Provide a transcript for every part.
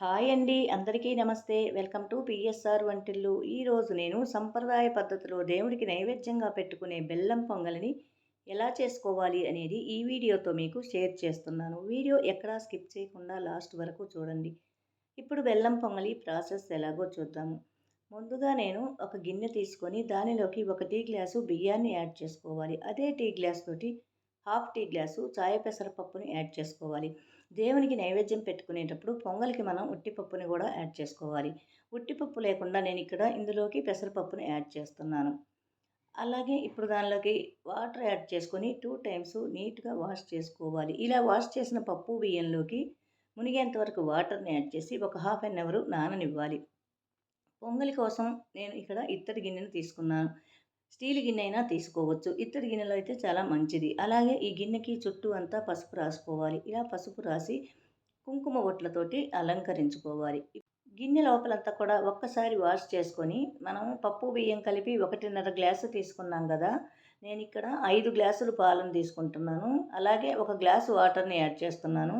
Hi అండి. అందరికీ నమస్తే. వెల్కమ్ టు పిఎస్ఆర్ వంటిల్లు. ఈరోజు నేను సంప్రదాయ పద్ధతిలో దేవుడికి నైవేద్యంగా పెట్టుకునే బెల్లం పొంగలిని ఎలా చేసుకోవాలి అనేది ఈ వీడియోతో మీకు షేర్ చేస్తున్నాను. వీడియో ఎక్కడా స్కిప్ చేయకుండా లాస్ట్ వరకు చూడండి. ఇప్పుడు బెల్లం పొంగలి ప్రాసెస్ ఎలాగో చూద్దాము. ముందుగా నేను ఒక గిన్నె తీసుకొని దానిలోకి ఒక టీ గ్లాసు బియ్యాన్ని యాడ్ చేసుకోవాలి. అదే టీ గ్లాస్ తోటి హాఫ్ టీ గ్లాసు చాయ పెసరపప్పుని యాడ్ చేసుకోవాలి. దేవునికి నైవేద్యం పెట్టుకునేటప్పుడు పొంగల్కి మనం ఉట్టిపప్పుని కూడా యాడ్ చేసుకోవాలి. ఉట్టిపప్పు లేకుండా నేను ఇక్కడ ఇందులోకి పెసరపప్పుని యాడ్ చేస్తున్నాను. అలాగే ఇప్పుడు దానిలోకి వాటర్ యాడ్ చేసుకొని టూ టైమ్స్ నీట్గా వాష్ చేసుకోవాలి. ఇలా వాష్ చేసిన పప్పు బియ్యంలోకి మునిగేంత వరకు వాటర్ని యాడ్ చేసి ఒక హాఫ్ అన్ అవర్ నాననివ్వాలి. పొంగలి కోసం నేను ఇక్కడ ఇత్తడి గిన్నెను తీసుకున్నాను. స్టీల్ గిన్నె అయినా తీసుకోవచ్చు. ఇత్తడి గిన్నెలో అయితే చాలా మంచిది. అలాగే ఈ గిన్నెకి చుట్టూ అంతా పసుపు రాసుకోవాలి. ఇలా పసుపు రాసి కుంకుమ బొట్లతోటి అలంకరించుకోవాలి. గిన్నె లోపలంతా కూడా ఒక్కసారి వాష్ చేసుకొని మనం పప్పు బియ్యం కలిపి ఒకటిన్నర గ్లాసు తీసుకున్నాం కదా. నేను ఇక్కడ ఐదు గ్లాసులు పాలను తీసుకుంటున్నాను. అలాగే ఒక గ్లాసు వాటర్ని యాడ్ చేస్తున్నాను.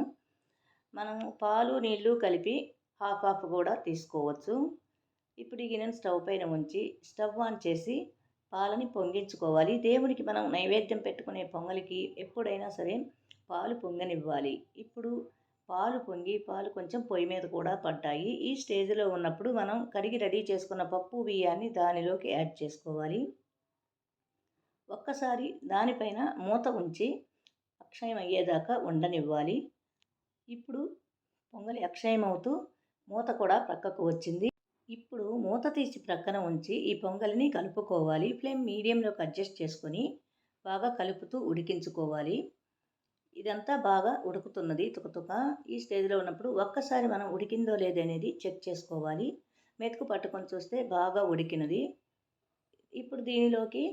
మనం పాలు నీళ్ళు కలిపి హాఫ్ హాఫ్ కూడా తీసుకోవచ్చు. ఇప్పుడు ఈ గిన్నెను స్టవ్ పైన ఉంచి స్టవ్ ఆన్ చేసి పాలని పొంగించుకోవాలి. దేవుడికి మనం నైవేద్యం పెట్టుకునే పొంగలికి ఎప్పుడైనా సరే పాలు పొంగనివ్వాలి. ఇప్పుడు పాలు పొంగి పాలు కొంచెం పొయ్యి మీద కూడా పడ్డాయి. ఈ స్టేజ్లో ఉన్నప్పుడు మనం కడిగి రెడీ చేసుకున్న పప్పు బియ్యాన్ని దానిలోకి యాడ్ చేసుకోవాలి. ఒక్కసారి దానిపైన మూత ఉంచి అక్షయం అయ్యేదాకా ఉండనివ్వాలి. ఇప్పుడు పొంగలి అక్షయం అవుతూ మూత కూడా ప్రక్కకు వచ్చింది. ఇప్పుడు మూత తీసి ప్రక్కన ఉంచి ఈ పొంగలిని కలుపుకోవాలి. ఫ్లేమ్ మీడియంలోకి అడ్జస్ట్ చేసుకొని బాగా కలుపుతూ ఉడికించుకోవాలి. ఇదంతా బాగా ఉడుకుతున్నది. తుకతుక ఈ స్టేజ్లో ఉన్నప్పుడు ఒక్కసారి మనం ఉడికిందో లేదనేది చెక్ చేసుకోవాలి. మెతుకు పట్టుకొని చూస్తే బాగా ఉడికినది. ఇప్పుడు దీనిలోకి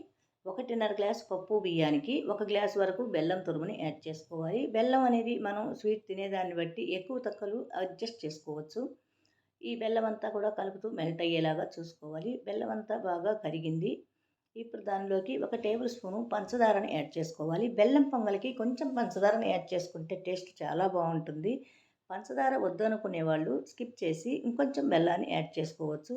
ఒకటిన్నర గ్లాస్ పప్పు బియ్యానికి ఒక గ్లాస్ వరకు బెల్లం తురుముని యాడ్ చేసుకోవాలి. బెల్లం అనేది మనం స్వీట్ తినేదాన్ని బట్టి ఎక్కువ తక్కువలు అడ్జస్ట్ చేసుకోవచ్చు. ఈ బెల్లం అంతా కూడా కలుపుతూ మెల్ట్ అయ్యేలాగా చూసుకోవాలి. బెల్లం అంతా బాగా కరిగింది. ఇప్పుడు దానిలోకి ఒక టేబుల్ స్పూను పంచదారని యాడ్ చేసుకోవాలి. బెల్లం పొంగలికి కొంచెం పంచదారని యాడ్ చేసుకుంటే టేస్ట్ చాలా బాగుంటుంది. పంచదార వద్దు అనుకునే వాళ్ళు స్కిప్ చేసి ఇంకొంచెం బెల్లాన్ని యాడ్ చేసుకోవచ్చు.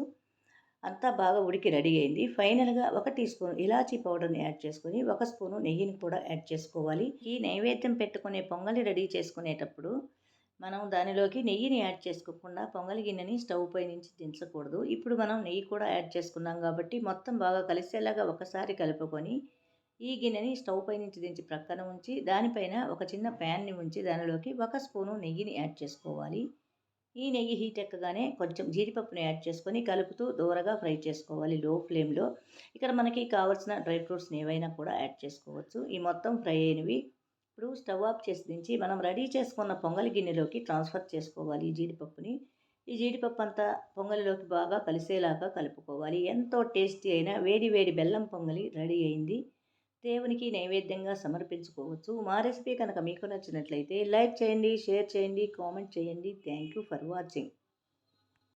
అంతా బాగా ఉడికి రెడీ అయింది. ఫైనల్గా ఒక టీ స్పూన్ ఇలాచీ పౌడర్ని యాడ్ చేసుకొని ఒక స్పూను నెయ్యిని కూడా యాడ్ చేసుకోవాలి. ఈ నైవేద్యం పెట్టుకునే పొంగలి రెడీ చేసుకునేటప్పుడు మనం దానిలోకి నెయ్యిని యాడ్ చేసుకోకుండా పొంగలి గిన్నెని స్టవ్ పై నుంచి దించకూడదు. ఇప్పుడు మనం నెయ్యి కూడా యాడ్ చేసుకున్నాం కాబట్టి మొత్తం బాగా కలిసేలాగా ఒకసారి కలుపుకొని ఈ గిన్నెని స్టవ్ పై నుంచి దించి ప్రక్కన ఉంచి దానిపైన ఒక చిన్న ప్యాన్ని ఉంచి దానిలోకి ఒక స్పూను నెయ్యిని యాడ్ చేసుకోవాలి. ఈ నెయ్యి హీట్ ఎక్కగానే కొంచెం జీడిపప్పుని యాడ్ చేసుకొని కలుపుతూ దూరగా ఫ్రై చేసుకోవాలి లో ఫ్లేమ్లో ఇక్కడ మనకి కావాల్సిన డ్రై ఫ్రూట్స్ని ఏవైనా కూడా యాడ్ చేసుకోవచ్చు. ఈ మొత్తం ఫ్రై అయినవి ఇప్పుడు స్టవ్ ఆఫ్ చేసి దించి మనం రెడీ చేసుకున్న పొంగలి గిన్నెలోకి ట్రాన్స్ఫర్ చేసుకోవాలి ఈ జీడిపప్పుని. ఈ జీడిపప్పు అంతా పొంగలిలోకి బాగా కలిసేలాగా కలుపుకోవాలి. ఎంతో టేస్టీ అయిన వేడి వేడి బెల్లం పొంగలి రెడీ అయింది. దేవునికి నైవేద్యంగా సమర్పించుకోవచ్చు. మా రెసిపీ కనుక మీకు నచ్చినట్లయితే లైక్ చేయండి షేర్ చేయండి కామెంట్ చేయండి. Thank you for watching.